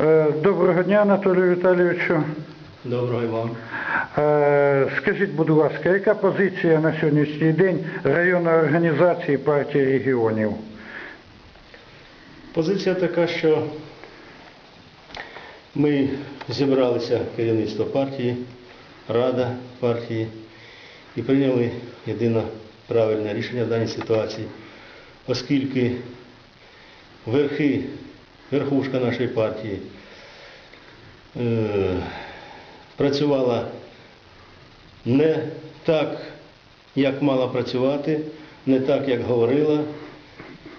Е, Доброго дня, Анатолію Віталійовичу. Доброго і вам. Е, Скажіть, будь ласка, яка позиція на сьогоднішній день районної організації партії регіонів? Позиція така, що ми зібралися керівництво партії, рада партії і прийняли єдине правильне рішення в даній ситуації, оскільки верхи, верхушка нашої партії е, працювала не так, як мала працювати, не так, як говорила.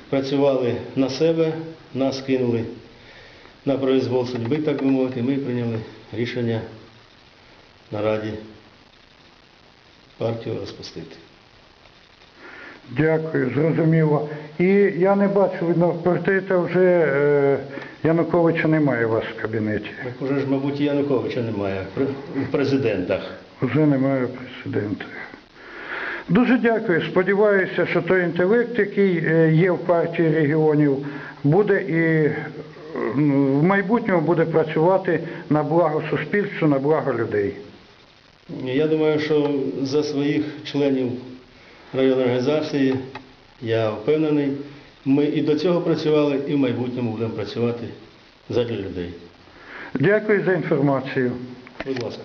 Працювали на себе, нас кинули на произвол судьби, так би мовити. Ми прийняли рішення на Раді партію розпустити. Дякую, зрозуміло. І я не бачу, видно, портрета вже е, Януковича немає у вас в кабінеті. Так уже ж, мабуть, Януковича немає в президентах. Вже немає президента. Дуже дякую. Сподіваюся, що той інтелект, який е, є в партії регіонів, буде і в майбутньому буде працювати на благо суспільства, на благо людей. Я думаю, що за своїх членів районної організації я впевнений, ми і до цього працювали, і в майбутньому будемо працювати задля людей. Дякую за інформацію. Будь ласка.